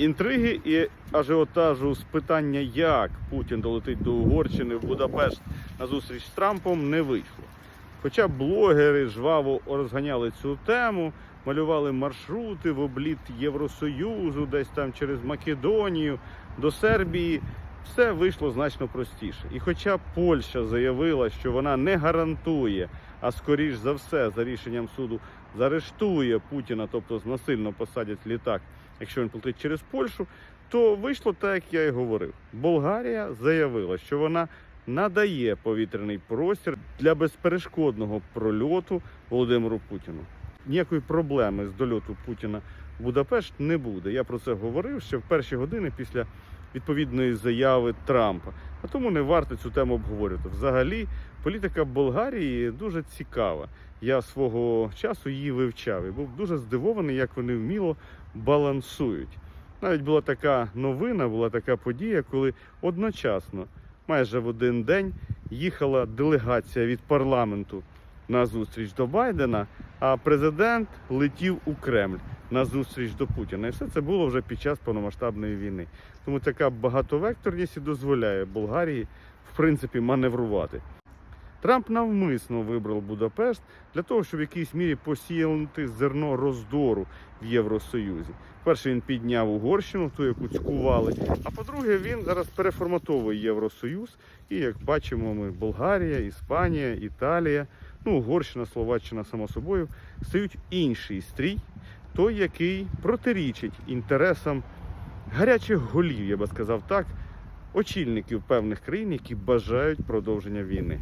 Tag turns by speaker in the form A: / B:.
A: Інтриги і ажіотажу з питання, як Путін долетить до Угорщини в Будапешт на зустріч з Трампом, не вийшло. Хоча блогери жваво розганяли цю тему, малювали маршрути в обліт Євросоюзу, десь там через Македонію до Сербії, все вийшло значно простіше. І хоча Польща заявила, що вона не гарантує, а скоріш за все, за рішенням суду, заарештує Путіна, тобто насильно посадять літак, якщо він полетить через Польщу, то вийшло так, як я і говорив. Болгарія заявила, що вона надає повітряний простір для безперешкодного прольоту Володимиру Путіну. Ніякої проблеми з дольоту Путіна в Будапешт не буде. Я про це говорив ще в перші години після відповідної заяви Трампа. А тому не варто цю тему обговорювати. Взагалі, політика Болгарії дуже цікава. Я свого часу її вивчав і був дуже здивований, як вони вміло балансують. Навіть була така новина, була така подія, коли одночасно, майже в один день, їхала делегація від парламенту на зустріч до Байдена, а президент летів у Кремль на зустріч до Путіна. І все це було вже під час повномасштабної війни. Тому така багатовекторність і дозволяє Болгарії, в принципі, маневрувати. Трамп навмисно вибрав Будапешт для того, щоб в якійсь мірі посіяти зерно роздору в Євросоюзі. Перше він підняв Угорщину, ту, яку цькували. А по-друге, він зараз переформатовує Євросоюз. І як бачимо, ми Болгарія, Іспанія, Італія, ну Угорщина, Словаччина, само собою, стають інший стрій, той, який протирічить інтересам гарячих голів, я би сказав так, очільників певних країн, які бажають продовження війни.